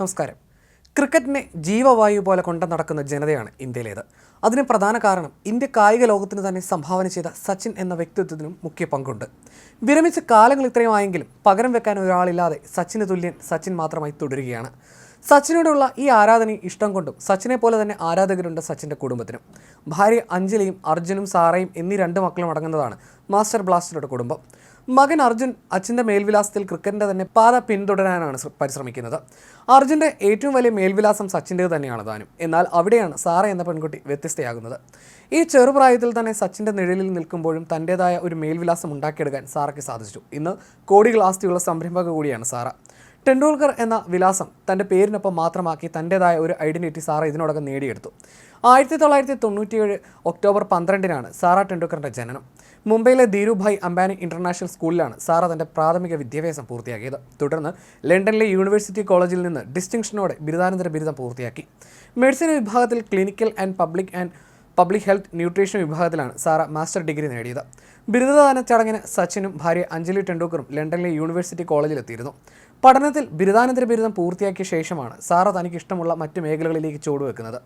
നമസ്കാരം. ക്രിക്കറ്റിനെ ജീവവായു പോലെ കൊണ്ടു നടക്കുന്ന ജനതയാണ് ഇന്ത്യയിലേത്. അതിന് പ്രധാന കാരണം ഇന്ത്യ കായിക ലോകത്തിന് തന്നെ സംഭാവന ചെയ്ത സച്ചിൻ എന്ന വ്യക്തിത്വത്തിനും മുഖ്യ പങ്കുണ്ട്. വിരമിച്ച കാലങ്ങൾ ഇത്രയും ആയെങ്കിലും പകരം വെക്കാൻ ഒരാളില്ലാതെ സച്ചിന് തുല്യൻ സച്ചിൻ മാത്രമായി തുടരുകയാണ്. സച്ചിനോടുള്ള ഈ ആരാധനയും ഇഷ്ടം കൊണ്ടും സച്ചിനെ പോലെ തന്നെ ആരാധകരുണ്ട് സച്ചിന്റെ കുടുംബത്തിനും. ഭാര്യ അഞ്ജലിയും അർജുനും സാറയും എന്നീ രണ്ട് മക്കളും അടങ്ങുന്നതാണ് മാസ്റ്റർ ബ്ലാസ്റ്ററുടെ കുടുംബം. മകൻ അർജുൻ അച്ഛന്റെ മേൽവിലാസത്തിൽ ക്രിക്കറ്റിന്റെ തന്നെ പാത പിന്തുടരാനാണ് പരിശ്രമിക്കുന്നത്. അർജുന്റെ ഏറ്റവും വലിയ മേൽവിലാസം സച്ചിന്റേത് തന്നെയാണ് താനും. എന്നാൽ അവിടെയാണ് സാറ എന്ന പെൺകുട്ടി വ്യത്യസ്തയാകുന്നത്. ഈ ചെറുപ്രായത്തിൽ തന്നെ സച്ചിന്റെ നിഴലിൽ നിൽക്കുമ്പോഴും തന്റേതായ ഒരു മേൽവിലാസം ഉണ്ടാക്കിയെടുക്കാൻ സാറയ്ക്ക് സാധിച്ചു. ഇന്ന് കോടികൾ ആസ്തിയുള്ള സംരംഭക കൂടിയാണ് സാറ. ടെണ്ടുൽക്കർ എന്ന വിലാസം തന്റെ പേരിനൊപ്പം മാത്രമാക്കി തന്റേതായ ഒരു ഐഡന്റിറ്റി സാറ ഇതിനോടകം നേടിയെടുത്തു. ആയിരത്തി തൊള്ളായിരത്തി തൊണ്ണൂറ്റിയേഴ് ഒക്ടോബർ പന്ത്രണ്ടിനാണ് സാറ ടെണ്ടുൽക്കറിന്റെ ജനനം. മുംബൈയിലെ ധീരുഭായ് അംബാനി ഇന്റർനാഷണൽ സ്കൂളിലാണ് സാറ തന്റെ പ്രാഥമിക വിദ്യാഭ്യാസം പൂർത്തിയാക്കിയത്. തുടർന്ന് ലണ്ടനിലെ യൂണിവേഴ്സിറ്റി കോളേജിൽ നിന്ന് ഡിസ്റ്റിങ്ഷനോടെ ബിരുദാനന്തര ബിരുദം പൂർത്തിയാക്കി. മെഡിസിൻ വിഭാഗത്തിൽ clinical and public and public health nutrition വിഭാഗത്തിലാണ് സാറ മാസ്റ്റർ ഡിഗ്രി നേടിയത്. ബിരുദദാന ചടങ്ങിന് സച്ചിനും ഭാര്യ അഞ്ജലി ടെണ്ടൂക്കറും ലണ്ടനിലെ യൂണിവേഴ്സിറ്റി കോളേജിലെത്തിയിരുന്നു. പഠനത്തിൽ ബിരുദാനന്തര ബിരുദം പൂർത്തിയാക്കിയ ശേഷമാണ് സാറ തനിക്ക് ഇഷ്ടമുള്ള മറ്റു മേഖലകളിലേക്ക് ചുവടുവെക്കുന്നത്.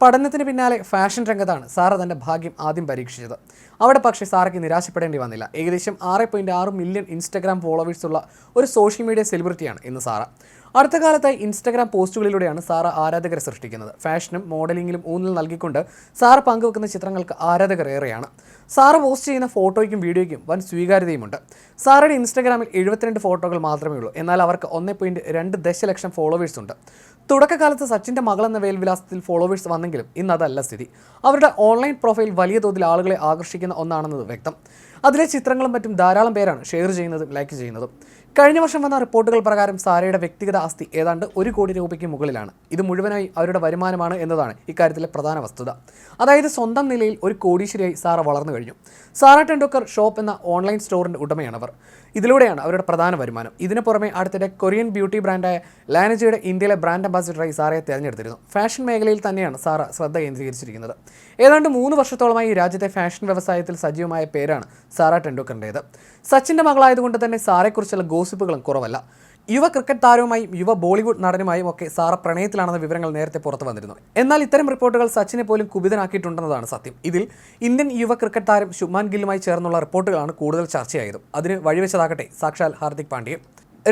പഠനത്തിന് പിന്നാലെ ഫാഷൻ രംഗത്താണ് സാറ തന്റെ ഭാഗ്യം ആദ്യം പരീക്ഷിച്ചത്. അവിടെ പക്ഷേ സാറയ്ക്ക് നിരാശപ്പെടേണ്ടി വന്നില്ല. ഏകദേശം ആറ് മില്യൺ ഇൻസ്റ്റഗ്രാം ഫോളോവേഴ്സുള്ള ഒരു സോഷ്യൽ മീഡിയ സെലിബ്രിറ്റിയാണ് ഇന്ന് സാറ. അടുത്ത കാലത്തായി ഇൻസ്റ്റാഗ്രാം പോസ്റ്റുകളിലൂടെയാണ് സാറ ആരാധകരെ സൃഷ്ടിക്കുന്നത്. ഫാഷനും മോഡലിംഗിലും ഊന്നൽ നൽകിക്കൊണ്ട് സാറ പങ്കുവെക്കുന്ന ചിത്രങ്ങൾക്ക് ആരാധകർ ഏറെയാണ്. സാറ പോസ്റ്റ് ചെയ്യുന്ന ഫോട്ടോയ്ക്കും വീഡിയോയ്ക്കും വൻ സ്വീകാര്യതയുമുണ്ട്. സാറയുടെ ഇൻസ്റ്റാഗ്രാമിൽ എഴുപത്തിരണ്ട് ഫോട്ടോകൾ മാത്രമേ ഉള്ളൂ. എന്നാൽ അവർക്ക് ഒന്ന് പോയിന്റ് രണ്ട് ദശലക്ഷം ഫോളോവേഴ്സ് ഉണ്ട്. തുടക്കകാലത്ത് സച്ചിന്റെ മകൾ എന്ന വേൽവിലാസത്തിൽ ഫോളോവേഴ്സ് വന്നെങ്കിലും ഇന്ന് അതല്ല സ്ഥിതി. അവരുടെ ഓൺലൈൻ പ്രൊഫൈൽ വലിയ തോതിൽ ആളുകളെ ആകർഷിക്കുന്ന ഒന്നാണെന്നത് വ്യക്തം. അതിലെ ചിത്രങ്ങളും മറ്റും ധാരാളം പേരാണ് ഷെയർ ചെയ്യുന്നതും ലൈക്ക് ചെയ്യുന്നതും. കഴിഞ്ഞ വർഷം വന്ന റിപ്പോർട്ടുകൾ പ്രകാരം സാരയുടെ വ്യക്തിഗത ആസ്തി ഏതാണ്ട് ഒരു കോടി രൂപയ്ക്ക് മുകളിലാണ്. ഇത് മുഴുവനായി അവരുടെ വരുമാനമാണ് എന്നതാണ് ഇക്കാര്യത്തിലെ പ്രധാന വസ്തുത. അതായത് സ്വന്തം നിലയിൽ ഒരു കോടീശ്വരിയായി സാറ വളർന്നു കഴിഞ്ഞു. സാറ ടെണ്ടുൽക്കർ ഷോപ്പ് എന്ന ഓൺലൈൻ സ്റ്റോറിന്റെ ഉടമയാണ് അവർ ഇതിലൂടെയാണ് അവരുടെ പ്രധാന വരുമാനം. ഇതിനു പുറമെ അടുത്തിടെ കൊറിയൻ ബ്യൂട്ടി ബ്രാൻഡായ ലാനജിയുടെ ഇന്ത്യയിലെ ബ്രാൻഡ് അംബാസിഡറായി സാറയെ തിരഞ്ഞെടുത്തിരുന്നു. ഫാഷൻ മേഖലയിൽ തന്നെയാണ് സാറ ശ്രദ്ധ കേന്ദ്രീകരിച്ചിരിക്കുന്നത്. ഏതാണ്ട് മൂന്ന് വർഷത്തോളമായി രാജ്യത്തെ ഫാഷൻ വ്യവസായത്തിൽ സജീവമായ പേരാണ് സാറ ടെണ്ടുൽക്കറിന്റേത് സച്ചിന്റെ മകളായതുകൊണ്ട് തന്നെ സാറയെക്കുറിച്ചുള്ള ഗോസിപ്പുകളും കുറവല്ല. യുവ ക്രിക്കറ്റ് താരവുമായും യുവ ബോളിവുഡ് നടനുമായും ഒക്കെ സാറ പ്രണയത്തിലാണെന്ന വിവരങ്ങൾ നേരത്തെ പുറത്തു വന്നിരുന്നു. എന്നാൽ ഇത്തരം റിപ്പോർട്ടുകൾ സച്ചിനെ പോലും കുപിതനാക്കിയിട്ടുണ്ടെന്നതാണ് സത്യം. ഇതിൽ ഇന്ത്യൻ യുവ ക്രിക്കറ്റ് താരം ശുഭ്മാൻ ഗില്ലുമായി ചേർന്നുള്ള റിപ്പോർട്ടുകളാണ് കൂടുതൽ ചർച്ചയായത്. അതിന് വഴിവെച്ചതാകട്ടെ. സാക്ഷാൽ ഹാർദിക് പാണ്ഡ്യ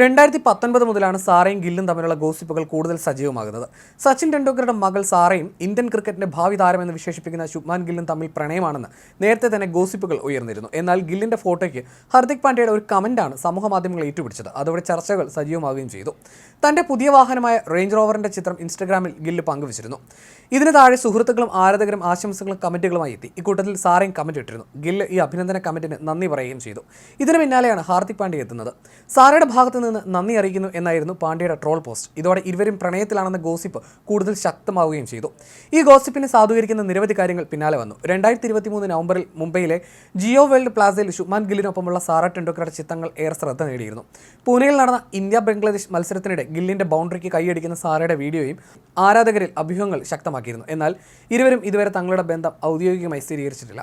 രണ്ടായിരത്തി പത്തൊൻപത് മുതലാണ് സാറയും ഗില്ലും തമ്മിലുള്ള ഗോസിപ്പുകൾ കൂടുതൽ സജീവമാകുന്നത്. സച്ചിൻ ടെണ്ടുൽക്കറുടെ മകൾ സാറയും ഇന്ത്യൻ ക്രിക്കറ്റിന്റെ ഭാവി താരമെന്ന് വിശേഷിപ്പിക്കുന്ന ശുഭ്മാൻ ഗില്ലും തമ്മിൽ പ്രണയമാണെന്ന് നേരത്തെ തന്നെ ഗോസിപ്പുകൾ ഉയർന്നിരുന്നു. എന്നാൽ ഗില്ലിന്റെ ഫോട്ടോയ്ക്ക് ഹർദിക് പാണ്ഡ്യയുടെ ഒരു കമന്റാണ് സമൂഹ മാധ്യമങ്ങൾ ഏറ്റുപിടിച്ചത്. അതോടെ ചർച്ചകൾ സജീവമാവുകയും ചെയ്തു. തന്റെ പുതിയ വാഹനമായ റേഞ്ച് റോവറിന്റെ ചിത്രം ഇൻസ്റ്റഗ്രാമിൽ ഗില്ല് പങ്കുവച്ചിരുന്നു. ഇതിന് താഴെ സുഹൃത്തുക്കളും ആരാധകരും ആശംസകളും കമന്റുകളുമായി എത്തി. ഇക്കൂട്ടത്തിൽ സാറയും കമന്റ് ഇട്ടിരുന്നു. ഗില്ല് ഈ അഭിനന്ദന കമന്റിന് നന്ദി പറയുകയും ചെയ്തു. ഇതിന് പിന്നാലെയാണ് ഹാർദിക് പാണ്ഡ്യ എത്തുന്നത്. സാറയുടെ ഭാഗത്ത് നിന്ന് നന്ദി അറിയിക്കുന്നു എന്നായിരുന്നു പാണ്ഡ്യയുടെ ട്രോൾ പോസ്റ്റ്. ഇതോടെ ഇരുവരും പ്രണയത്തിലാണെന്ന ഗോസിപ്പ് കൂടുതൽ ശക്തമാവുകയും ചെയ്തു. ഈ ഗോസിപ്പിനെ സാധൂകരിക്കുന്ന നിരവധി കാര്യങ്ങൾ പിന്നാലെ വന്നു. രണ്ടായിരത്തി ഇരുപത്തി മൂന്ന് നവംബറിൽ മുംബൈയിലെ ജിയോ വേൾഡ് പ്ലാസയിൽ ശുഭ്മാൻ ഗില്ലിനൊപ്പമുള്ള സാറ ടെണ്ടുക്കറുടെ ചിത്രങ്ങൾ ഏറെ ശ്രദ്ധ നേടിയിരുന്നു. പൂനെയിൽ നടന്ന ഇന്ത്യ ബംഗ്ലാദേശ് മത്സരത്തിനിടെ ഗില്ലിന്റെ ബൗണ്ടറിക്ക് കൈയടിക്കുന്ന സാറയുടെ വീഡിയോയും ആരാധകരിൽ അഭ്യൂഹങ്ങൾ ശക്തമാക്കിയിരുന്നു. എന്നാൽ ഇരുവരും ഇതുവരെ തങ്ങളുടെ ബന്ധം ഔദ്യോഗികമായി സ്ഥിരീകരിച്ചിട്ടില്ല.